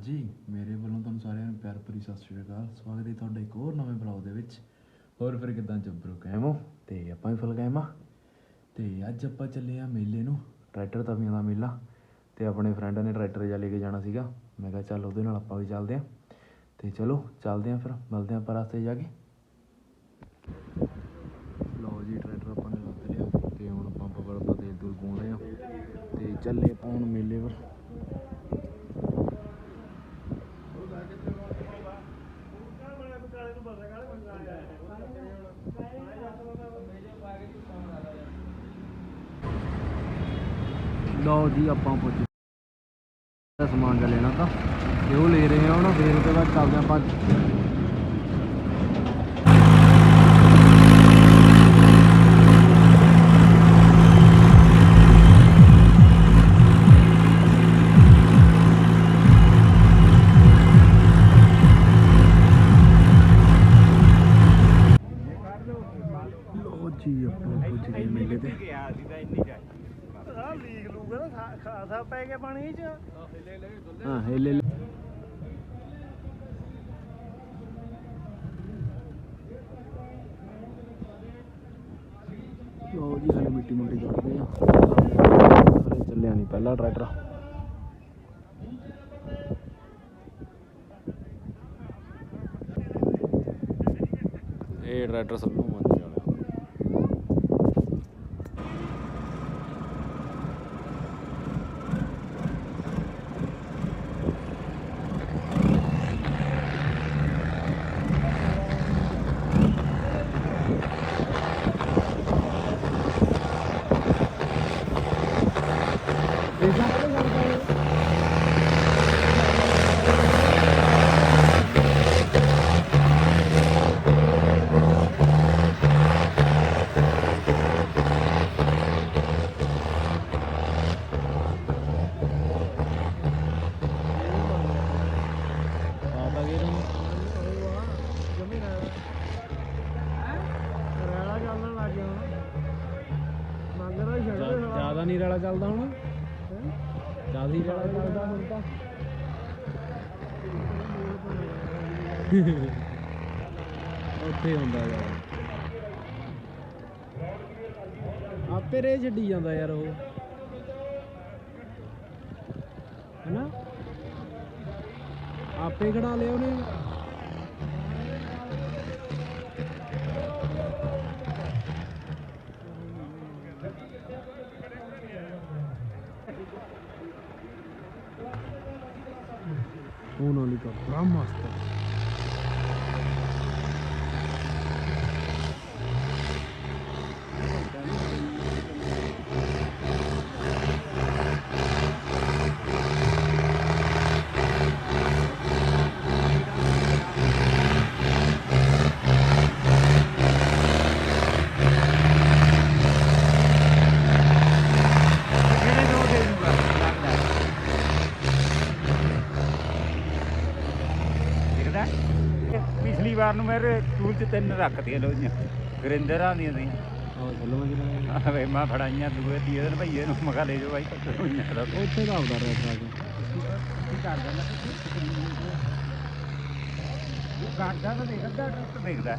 ਹਾਂਜੀ, ਮੇਰੇ ਵੱਲੋਂ ਤੁਹਾਨੂੰ ਸਾਰਿਆਂ ਨੂੰ ਪਿਆਰ ਭਰੀ ਸਤਿ ਸ਼੍ਰੀ ਅਕਾਲ। ਸਵਾਗਤ ਹੈ ਤੁਹਾਡਾ ਇੱਕ ਹੋਰ ਨਵੇਂ ਬਲੌਗ ਦੇ ਵਿੱਚ। ਹੋਰ ਫਿਰ ਕਿਦਾਂ ਜੱਬਰੋ ਕਾਇਮ ਤੇ ਆਪਾਂ ਵੀ ਫੁੱਲ ਕਹਿਮਾ ਤੇ ਅੱਜ ਆਪਾਂ ਚੱਲੇ ਆ ਮੇਲੇ ਨੂੰ, ਟਰੈਕਟਰ ਤਵੀਆਂ ਦਾ ਮੇਲਾ। ਤੇ ਆਪਣੇ ਫਰੈਂਡਾਂ ਨੇ ਟਰੈਕਟਰ ਜਾ ਲੈ ਕੇ ਜਾਣਾ ਸੀਗਾ। ਮੈਂ ਕਿਹਾ ਚੱਲ ਉਹਦੇ ਨਾਲ ਆਪਾਂ ਵੀ ਚੱਲਦੇ ਆ ਤੇ ਚਲੋ, ਚੱਲਦੇ ਆ ਫਿਰ, ਮਿਲਦੇ ਆ ਆਪਾਂ ਰਸਤੇ ਜਾ ਕੇ। ਲਓ ਜੀ, ਟਰੈਕਟਰ ਆਪਾਂ ਨੇ ਲੱਦ ਲਿਆ। ਤੇ ਹੁਣ ਪੰਪ ਪਰ ਆਪਾਂ ਤੇਲ ਤੂਲ ਪਾਉਂਦੇ ਆ ਤੇ ਚੱਲੇ ਆਪਾਂ ਹੁਣ ਮੇਲੇ ਪਰ ਲਓ ਜੀ, ਆਪਾਂ ਪੁੱਜ ਸਮਾਨ ਜਿਹਾ ਲੈਣਾ ਤਾਂ। ਤੇ ਉਹ ਲੈ ਰਹੇ ਆ ਹੁਣ ਫੇਰ ਉਹਦੇ ਬਾਅਦ ਚੱਲਦੇ ਆਪਾਂ ਲਓ ਜੀ ਆਪਾਂ ਪੁੱਜ ਗਏ ਮੇਲੇ ਤੇ ਆ ਲੀਕ ਲੂਗਾ ਨਾ ਖਾਸਾ ਪੈ ਗਿਆ ਪਾਣੀ ਚ ਹਾਂ ਹਿੱਲੇ ਲੈ ਲਓ ਜੀ ਹਲੇ ਮਿੱਟੀ ਮੁੱਟੀ ਕੱਢਦੇ ਆ ਹਲੇ ਚੱਲਿਆ ਨਹੀਂ ਪਹਿਲਾ ਟਰੈਕਟਰ ਇਹ ਟਰੈਕਟਰ ਸਭ ਨੂੰ ਮੰਨਦੇ ਵਾਲਾ ਆਤਾ ਗਿਆ ਤੁਹਾਨੂੰ ਜਮੀ ਨਾ ਰੈਲਾ ਚੱਲਣ ਲੱਗ ਗਿਆ ਹੁਣ ਮੰਗਦਾ ਹੀ ਛੱਡ ਦੇ ਜ਼ਿਆਦਾ ਨਹੀਂ ਰੈਲਾ ਚੱਲਦਾ ਹੁਣ ਜ਼ਿਆਦਾ ਹੀ ਰੈਲਾ ਚੱਲਦਾ ਹੁਣ ਤਾਂ ਉੱਥੇ ਹੁੰਦਾ ਯਾਰ। ਆਪੇ ਰੇ ਛੱਡੀ ਜਾਂਦਾ ਯਾਰ ਉਹ। ਹੈਨਾ? ਆਪੇ ਖੜਾ ਲਿਆ ਉਹਨੇ। ਉਹ ਨਾਲੀ ਦਾ ਬੜਾ ਮਸਤ ਹੈ। ਵਾਰ ਨੂੰ ਮੇਰੇ ਟੂਲ ਚ ਤਿੰਨ ਰੱਖਤੀਆਂ ਲੋਈਆਂ ਗਰਿੰਦਰਾਂ ਦੀਆਂ ਸੀ ਆਹ ਚੱਲੋ ਮੈਂ ਫੜਾਈਆਂ ਦੂਏ ਤੀਏ ਦਿਨ ਭਈਏ ਨੂੰ ਮਗਾ ਲੈ ਜਾਓ ਬਾਈ। ਹੋਈਆਂ ਦਾ ਉੱਥੇ ਦਾ ਆਉਂਦਾ ਰਿਹਾ ਟਰੱਕ ਕੀ ਕਰ ਦਿੰਦਾ ਉਹ ਗਾਡਾ ਤਾਂ ਦੇਖਦਾ।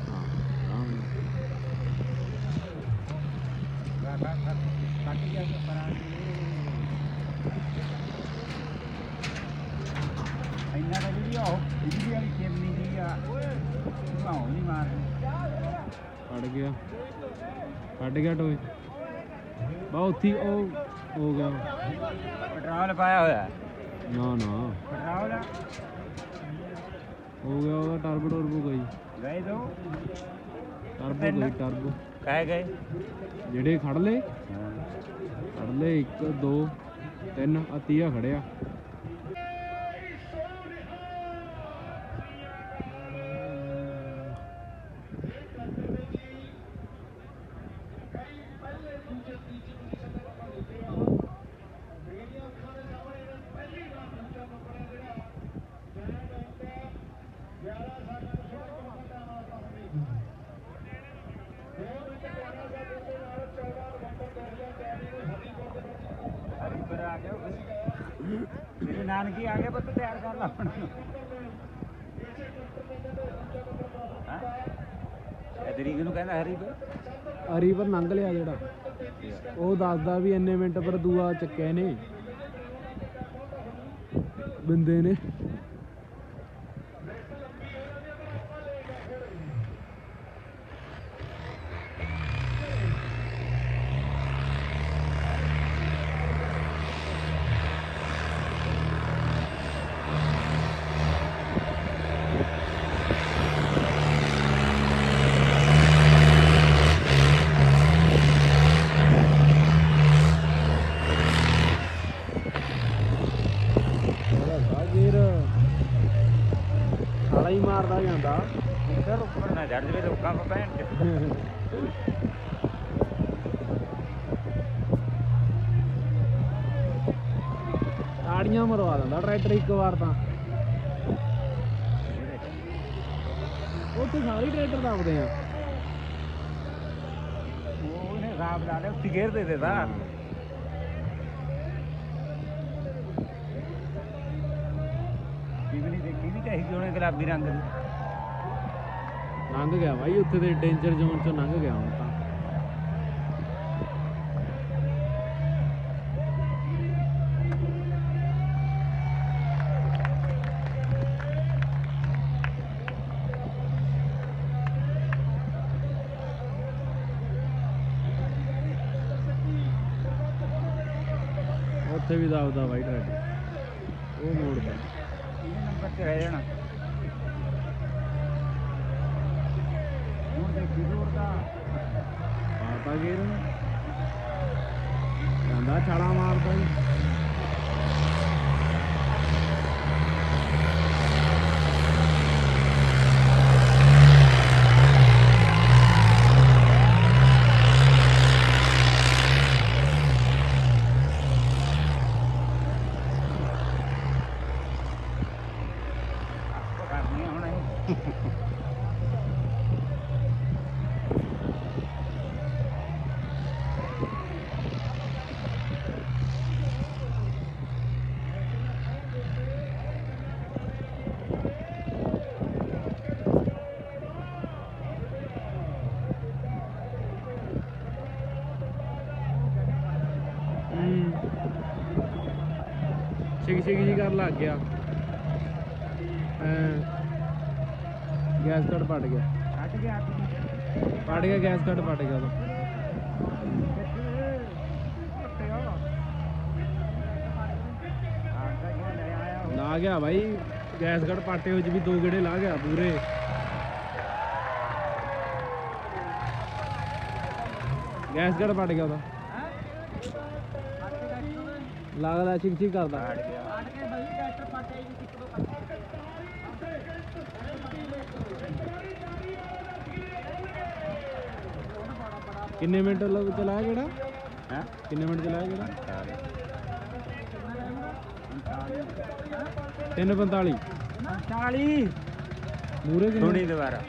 ਇੰਨਾ ਦਾ ਜਿਹੜੀ ਉਹ ਦੀ ਉਹ ਨਹੀਂ ਮਾਰਦੀ ਫੜ ਗਿਆ। ਕੱਢ ਗਿਆ ਟੋਏ। ਬਾ ਉੱਥੀ ਉਹ ਹੋ ਗਿਆ। ਪੈਟਰੋਲ ਪਾਇਆ ਹੋਇਆ ਨਾ ਨਾ। ਪੈਟਰੋਲ ਹੋ ਗਿਆ ਉਹਦਾ ਟਰਬੋ ਟਰਬੋ ਗਈ ਗਏ ਦੋ। ਟਰਬੋ ਗਈ ਟਰਬੋ ਕਾਹ ਗਏ। ਜਿਹੜੇ ਖੜ ਲਏ ਖੜ ਲਏ 1 2 3 ਆ ਤੀਆ ਖੜਿਆ। ਪਰ ਦੂਆ ਨੇ। ਬੰਦੇ ਨੇ ਉਹਦਾ ਗੇਰ ਸਾਲਾ ਹੀ ਮਾਰਦਾ ਜਾਂਦਾ ਇੱਧਰ ਉੱਪਰ ਨਾ ਚੜ ਜਵੇ ਲੋਕਾਂ ਕੋ ਭੈਣ ਚ ਤਾੜੀਆਂ ਮਰਵਾ ਦਿੰਦਾ ਟਰੈਕਟਰ ਇੱਕ ਵਾਰ ਤਾਂ ਉੱਥੇ ਸਾਰੇ ਟਰੈਕਟਰ ਦੱਬਦੇ ਆ ਲਾ ਲਿਆ ਉੱਤੀ ਘੇਰ ਦੇ ਦੇਦਾ ਕਿਵੇਂ ਨਹੀਂ ਦੇਖੀ ਨਹੀਂ ਚਾਹੀਦੀ ਉਹਨੇ ਗੁਲਾਬੀ ਰੰਗ ਦੀ। ਲੰਘ ਗਿਆ ਬਾਈ ਉੱਥੇ ਦੇ ਡੇਂਜਰ ਜ਼ੋਨ ਚੋਂ ਲੰਘ ਗਿਆ ਹੁਣ ਤਾਂ। ਉੱਥੇ ਵੀ ਦੱਬਦਾ ਬਾਈ ਟਰੈਕਟਰ ਉਹ ਮੋੜ ਤੇ ਇਹਨੇ ਨੰਬਰ ਤੇ ਰਹਿ ਜਾਣਾ ਹੁਣ ਦੇਖੀ ਦੂਰ ਦਾ ਪਾਤਾ ਗੇਰ ਜਾਂਦਾ ਛਾਲਾ ਮਾਰਦਾ ਜੀ ਕਰਨੀ ਹੁਣ ਇਹ ਛਿਕ ਛਿਕ ਜੀ ਕਰ ਲੱਗ ਗਿਆ। ਐਂ ਗੈਸ ਕੱਟ ਪਟ ਗਿਆ। ਕੱਟ ਗਿਆ ਪਟ ਗਿਆ। ਗੈਸ ਕੱਟ ਪਟ ਗਿਆ ਉਹਦਾ ਲਾ ਗਿਆ ਬਾਈ। ਗੈਸ ਕੱਟ ਪਾਟੇ ਵਿੱਚ ਵੀ ਦੋ ਗੇੜੇ ਲਾ ਗਿਆ ਪੂਰੇ। ਗੈਸ ਕੱਟ ਪਟ ਗਿਆ ਉਹਦਾ। ਲੱਗਦਾ ਛਿਕ ਛਿਕ ਕਰਦਾ। ਕਿੰਨੇ ਮਿੰਟ ਲੱਗ ਚਲਾਇਆ ਕਿਹੜਾ? ਹਾਂ? ਕਿੰਨੇ ਮਿੰਟ ਚਲਾਇਆ ਕਿਹੜਾ? 345 40 ਮੂਰੇ ਕਿੰਨੇ? ਸੁਣੀ ਦੁਬਾਰਾ।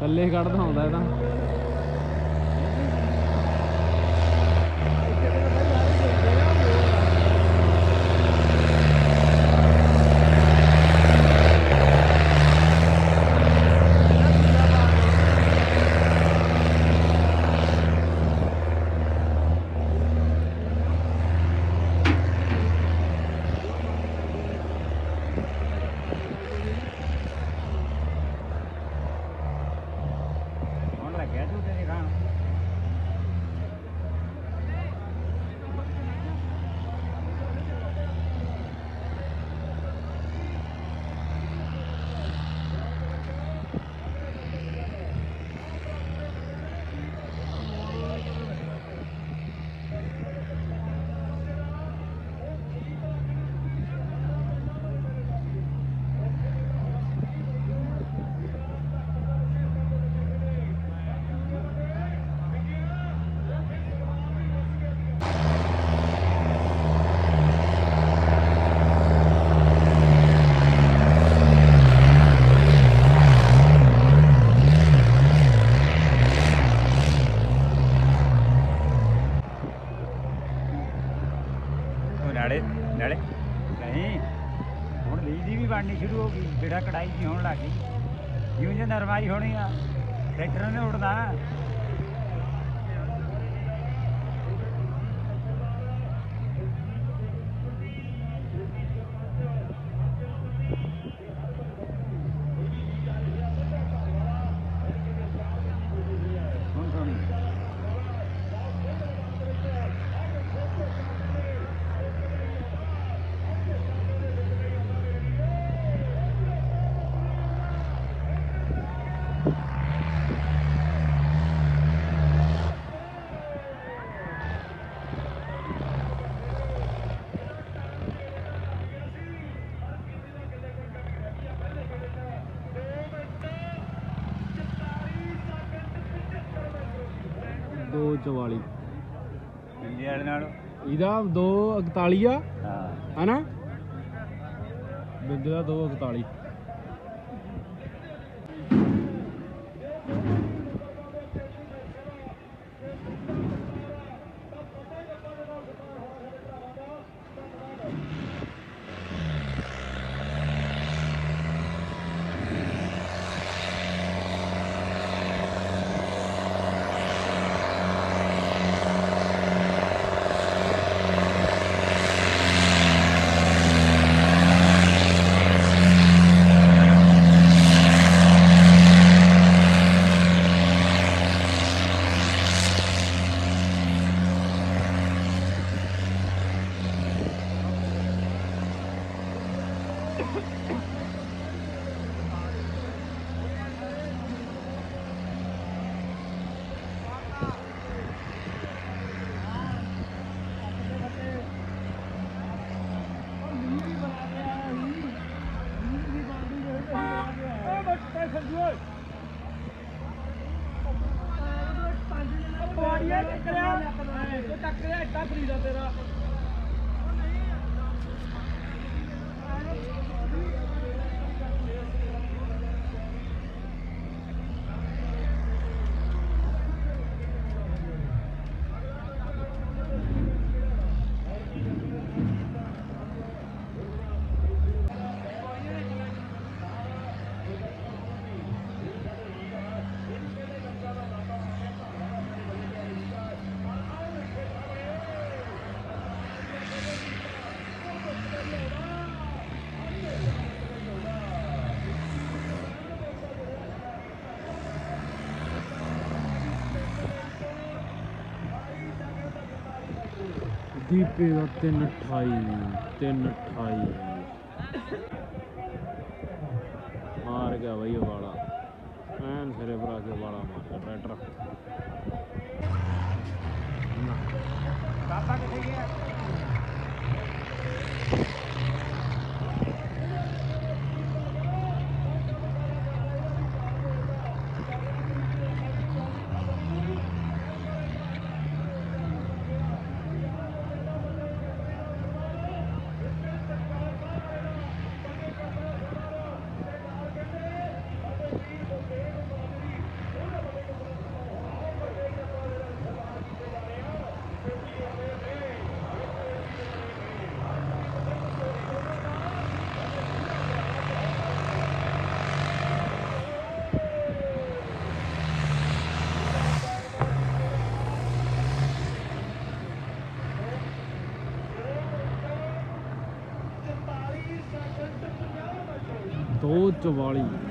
ਥੱਲੇ। ਕੱਢਦਾ ਹੁੰਦਾ ਇਹ ਤਾਂ। ਸਬਜ਼ੀ ਵੀ ਬਣਨੀ ਸ਼ੁਰੂ ਹੋ ਗਈ, ਜਿਹੜਾ ਕੜਾਈ ਜੀ ਹੋਣ ਲੱਗ ਗਈ। ਜਿਉਂ ਜਿਉਂ ਨਰਮਾਈ ਹੋਣੀ ਆ, ਟਰੈਕਟਰਾਂ ਨੇ ਉੜਦਾ ਇੰਡੀਆ ਵਾਲੇ ਨਾਲ? ਇਹਦਾ 241 ਆ। ਹਾਂ। ਹਨਾ? ਬਿੰਦੇ ਦਾ 241 ਦੀਪੇ ਦਾ 328 328 ਮਾਰ ਗਿਆ ਬਈ ਵਾਲਾ। ਐਨ ਸਿਰੇ ਪਰ ਕੇ ਵਾਲਾ ਮਾਰ ਟਰੈਕਟਰ। ਪਾਪਾ ਕਿੱਥੇ ਗਿਆ? ਦੋ 44 Thank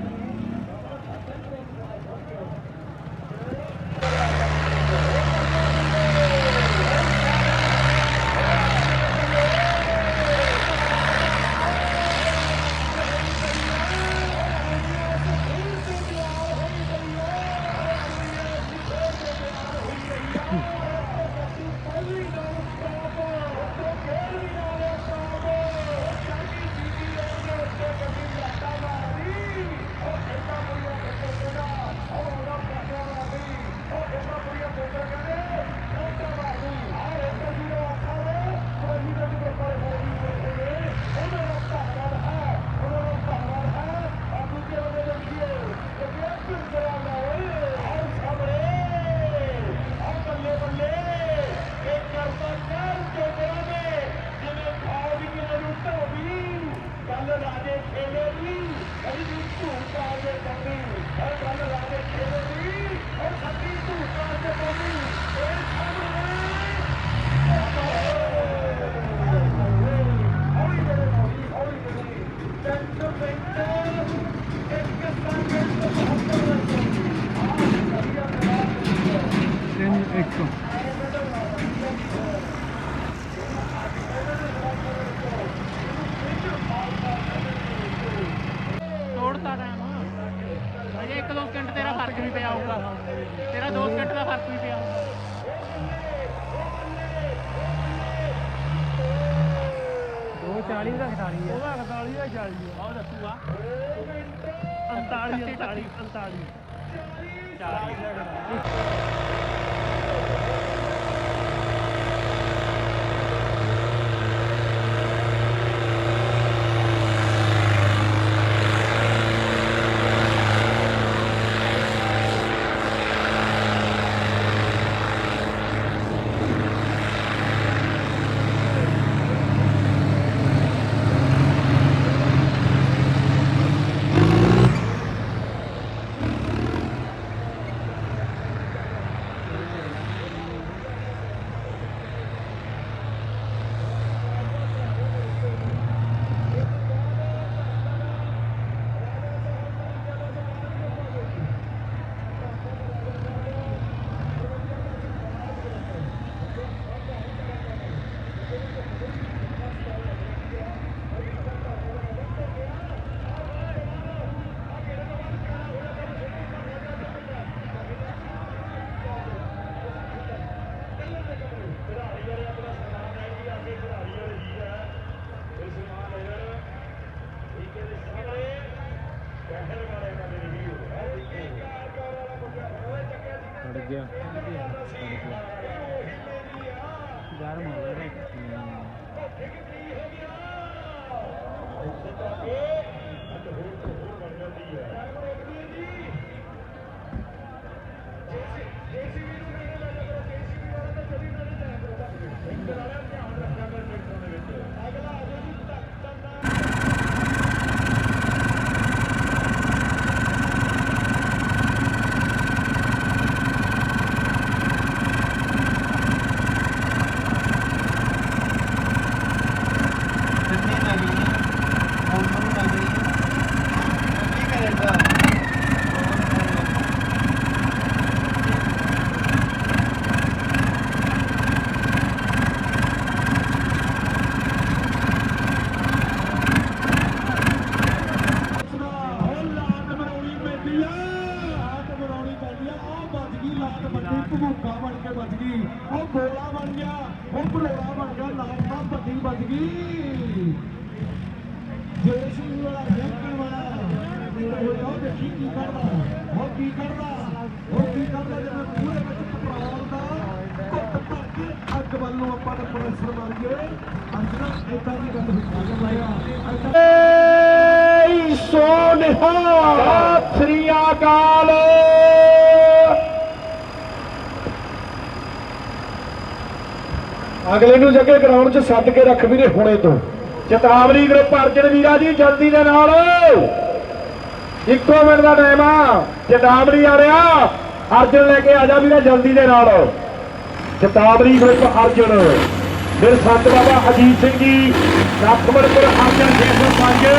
ਤੋੜਤਾ ਟਾਈਮ ਅਜੇ 1-2 ਸਕਿੰਟ ਤੇਰਾ ਫਰਕ ਵੀ ਪਿਆ ਹੋਊਗਾ ਤੇਰਾ 2 ਸਕਿੰਟ ਦਾ ਫਰਕ ਵੀ ਪਿਆ ਹੋਊਗਾ ਦੋ 40 ਦਾ 48 ਹੈ ਉਹਦਾ 48 ਦਾ 40 ਹੈ ਉਹ ਦੱਸੂਗਾ 45 45 45 ਗਰਮ ਹੋ ਗਿਆ ਕਿੰਨੀ ਲੱਗ ਗਈ ਹੁਣ ਨੂੰ ਲੱਗ ਗਈ ਕੀ ਕਰੇਗਾ ਲਾਤ ਮਰਾਉਣੀ ਪੈਂਦੀ ਆ ਲਾਤ ਮਰਾਉਣੀ ਪੈਂਦੀ ਆ ਉਹ ਵੱਜ ਗਈ ਲਾਤ ਬਣ ਕੇ ਵੱਜ ਗਈ। ਉਹ ਗੋਲਾ ਬਣ ਗਿਆ। ਉਹ ਭੜੋਲਾ ਬਣ ਗਿਆ। ਲਾਤ ਤਾਂ ਵੱਡੀ ਗਈ। ਜੇਸੀ ਵਾਲਾ ਜੱਕਣ ਵਾਲਾ। ਉਹ ਦੇਖੀ ਕੀ ਕਰਦਾ। ਉਹ ਕੀ ਕਰਦਾ? ਉਹ ਕੀ ਕਰਦਾ? ਜਦੋਂ ਪੂਰੇ ਵਿੱਚ ਪੈਟਰੋਲ ਦਾ ਘੁੱਟ ਭਰ ਕੇ ਅੱਗ ਵੱਲ ਨੂੰ ਆਪਾਂ ਨੇ ਪ੍ਰੈਸ਼ਰ ਮਾਰੀਏ। ਅੱਜ ਇਦਾਂ ਦੀ ਗੱਲ ਹੋਈ ਆ ਏ ਸ੍ਰੀ ਅਕਾਲ। ਅਗਲੇ ਨੂੰ ਜੱਗੇ ਗਰਾਊਂਡ 'ਚ ਸੱਦ ਕੇ ਰੱਖ ਵੀਰੇ ਹੁਣੇ ਤੋਂ। ਚੇਤਾਵਨੀ ਗਰੁੱਪ ਅਰਜਨ ਵੀਰਾ ਜੀ, ਜਲਦੀ ਦੇ ਨਾਲ। ਇੱਕੋ ਮਿੰਟ ਦਾ ਟਾਈਮ ਆ। ਚੇਤਾਵਨੀ ਆ ਰਿਹਾ। ਅਰਜਨ ਲੈ ਕੇ ਆ ਜਾ ਵੀਰਾ, ਜਲਦੀ ਦੇ ਨਾਲ। ਚੇਤਾਵਨੀ ਗਰੁੱਪ ਅਰਜਨ। ਫਿਰ ਸੰਤ ਬਾਬਾ ਅਜੀਤ ਸਿੰਘ ਜੀ ਰਾਖਮਰਪੁਰ ਅਰਜਨ 605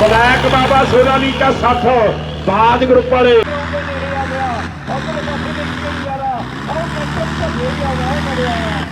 ਬਲੈਕ ਬਾਬਾ ਸੋਨਾਲੀ ਦਾ 60 ਬਾਜ ਗਰੁੱਪ ਵਾਲੇ। ਆਉਂਦੇ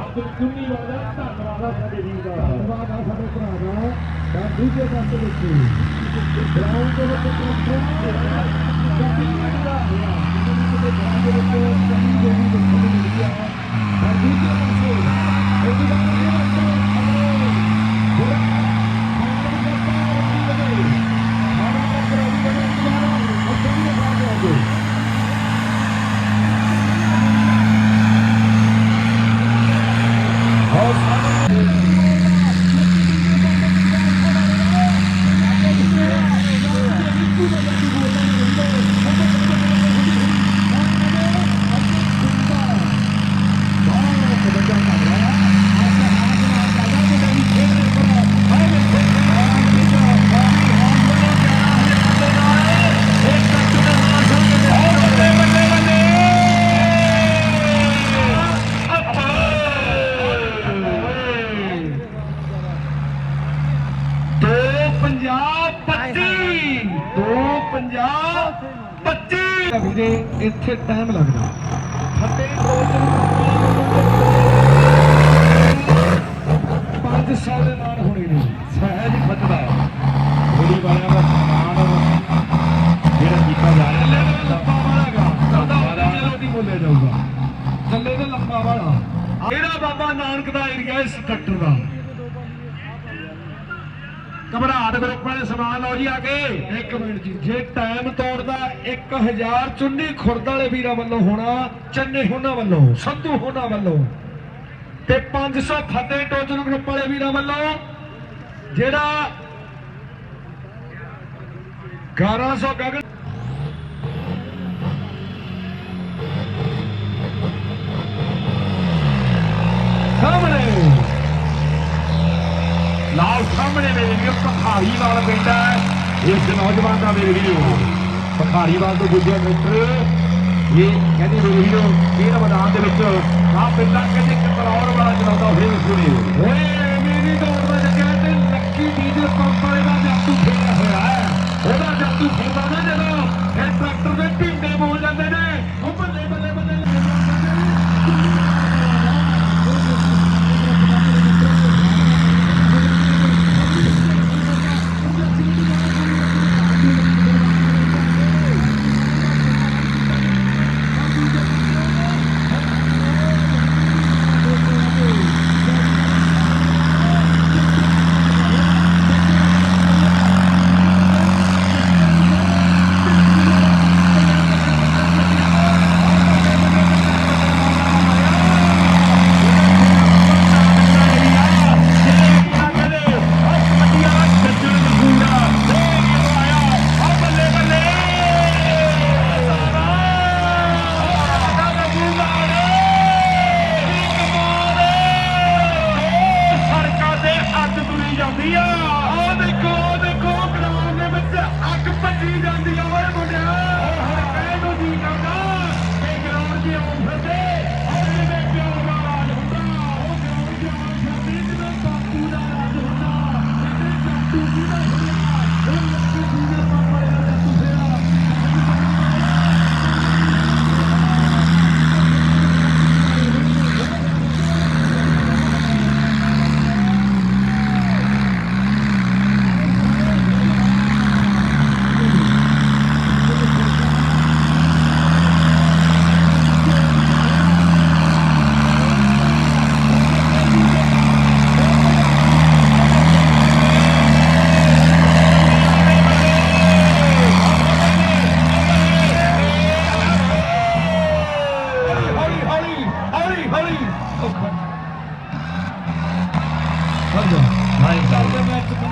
ਅਬਦੁਲ ਕੁੰਨੀ ਵਾਲਾ ਧੰਨਵਾਦ ਆ ਸਾਡੇ ਵੀਰ ਦਾ ਧੰਨਵਾਦ ਆ ਸਾਡੇ ਭਰਾ ਦਾ ਤਾਂ ਦੂਜੇ ਪਾਸੇ ਵਿੱਚ ਗਰਾਊਂਡ ਦੇ ਵਿੱਚ ਕੰਟਰੋਲ ਦਾ ਗਰਾਊਂਡ ਦੇ ਵਿੱਚ ਕੰਨੀ ਜਿਹੜੀ ਦੇਖਣ ਨੂੰ ਮਿਲੀ ਆ ਪਰ ਦੂਜੇ ਪਾਸੇ ਇਹ ਵੀ ਬਾਤ ਏਰੀਆ ਇਸ ਟਰੈਕਟਰ ਦਾ। ਘਬਰਾਹਟ ਗਰੁੱਪ ਵਾਲੇ ਸਮਾਨ ਲਓ ਜੀ ਆ ਕੇ ਇੱਕ ਮਿੰਟ ਜੀ। ਜੇ ਟਾਈਮ ਤੋੜਦਾ 1000 ਚੁੰਨੀ ਖੁਰਦ ਵਾਲੇ ਵੀਰਾਂ ਵੱਲੋਂ ਹੋਣਾ ਚੰਨੇ ਹੋਣਾ ਵੱਲੋਂ ਸੰਧੂ ਹੋਣਾ ਵੱਲੋਂ ਤੇ 500 ਫਤਿਹ ਟੋਚਨ ਗਰੁੱਪ ਵਾਲੇ ਵੀਰਾਂ ਵੱਲੋਂ ਜਿਹੜਾ 1100 ਗਗਨ ਸਾਹਮਣੇ ਲਾਲ ਸਾਹਮਣੇ ਮੇਰੇ ਵੀਰੋ ਪਖਾਰੀ ਵਾਲ ਪਿੰਡ ਹੈ। ਇਸ ਨੌਜਵਾਨ ਦਾ ਮੇਰੇ ਵੀਰੋ ਪਖਾਰੀ ਵਾਲ ਤੋਂ ਗੁੱਜਿਆ ਮਿੱਤਰ, ਇਹ ਕਹਿੰਦੇ ਮੇਰੇ ਵੀਰੋ, ਇਹ ਮੈਦਾਨ ਦੇ ਵਿੱਚ ਆ ਪਿੰਡਾਂ ਕਹਿੰਦੇ ਇੱਕ ਕਰੌੜ ਵਾਲਾ ਚਲਾਉਂਦਾ ਹੋਏ ਸੁਣੇ ਓਏ ਮੇਰੀ ਦੌੜ ਦਾ ਲੱਗਿਆ ਤੇ ਲੱਕੀ ਡੀਜ਼ਲ ਪੰਪ ਵਾਲੇ ਦਾ ਜਾਦੂ ਫੇਰਿਆ ਹੋਇਆ ਹੈ। ਉਹਦਾ ਜਾਦੂ ਫੇਰਦਾ ਨਾ ਜਦੋਂ ਇਹ ਟਰੈਕਟਰ 诶呀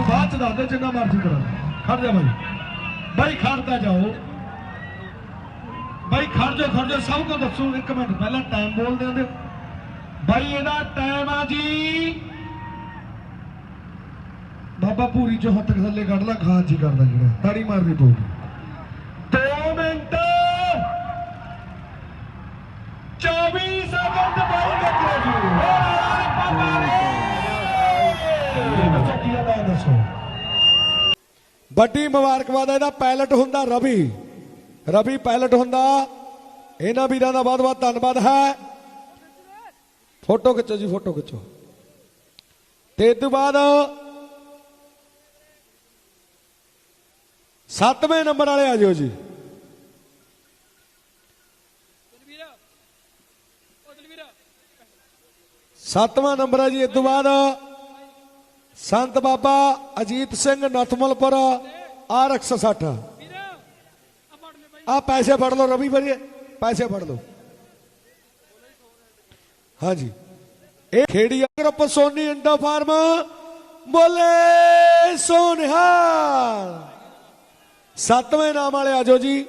ਬਾਅਦ ਚ ਦੱਸ ਦੇ ਜਿੰਨਾ ਮਰਜ਼ੀ ਕਰਾਂ। ਖੜ ਜਾਓ। ਖੜ ਜਾ ਸਭ ਨੂੰ ਦੱਸੋ ਇੱਕ ਮਿੰਟ। ਪਹਿਲਾਂ ਟਾਈਮ ਬੋਲਦੇ ਹੁੰਦੇ ਇਹਦਾ ਟਾਈਮ ਆ ਜੀ। ਬਾਬਾ ਪੂਰੀ ਜੋ ਹੱਥ ਥੱਲੇ ਕੱਢ ਲਾ ਖਾਂ ਜੀ ਕਰਦਾ ਜਿਹੜਾ। ਤਾੜੀ ਮਾਰਨੀ ਪਊਗੀ। ਵੱਡੀ ਮੁਬਾਰਕਬਾਦ ਇਹਦਾ ਪਾਇਲਟ ਹੁੰਦਾ ਰਵੀ। ਰਵੀ ਪਾਇਲਟ ਹੁੰਦਾ। ਇਹਨਾਂ ਵੀਰਾਂ ਦਾ ਬਹੁਤ ਬਹੁਤ ਧੰਨਵਾਦ ਹੈ। ਫੋਟੋ ਖਿੱਚੋ ਜੀ ਫੋਟੋ ਖਿੱਚੋ। ਤੇ ਇਸ ਤੋਂ ਬਾਅਦ ਸੱਤਵੇਂ ਨੰਬਰ ਵਾਲੇ ਆ ਜਿਓ ਜੀ। ਸੱਤਵਾਂ ਨੰਬਰ ਹੈ ਜੀ ਇਸ ਤੋਂ ਬਾਅਦ ਸੰਤ ਬਾਬਾ ਅਜੀਤ ਸਿੰਘ ਨਥਮਲਪੁਰ ਆਰ 160 ਆ ਪੈਸੇ ਫੜ ਲਓ ਰਵੀ ਭਾਜੀ ਪੈਸੇ ਫੜ ਲਓ। ਹਾਂਜੀ। ਇਹ ਖੇੜੀ ਗਰੁੱਪ ਸੋਨੀ ਇੰਡਾ ਫਾਰਮ, ਬੋਲੇ ਸੋਨਿਹਾਲ। ਸੱਤਵੇਂ ਨਾਮ ਵਾਲੇ ਆਜੋ ਜੀ।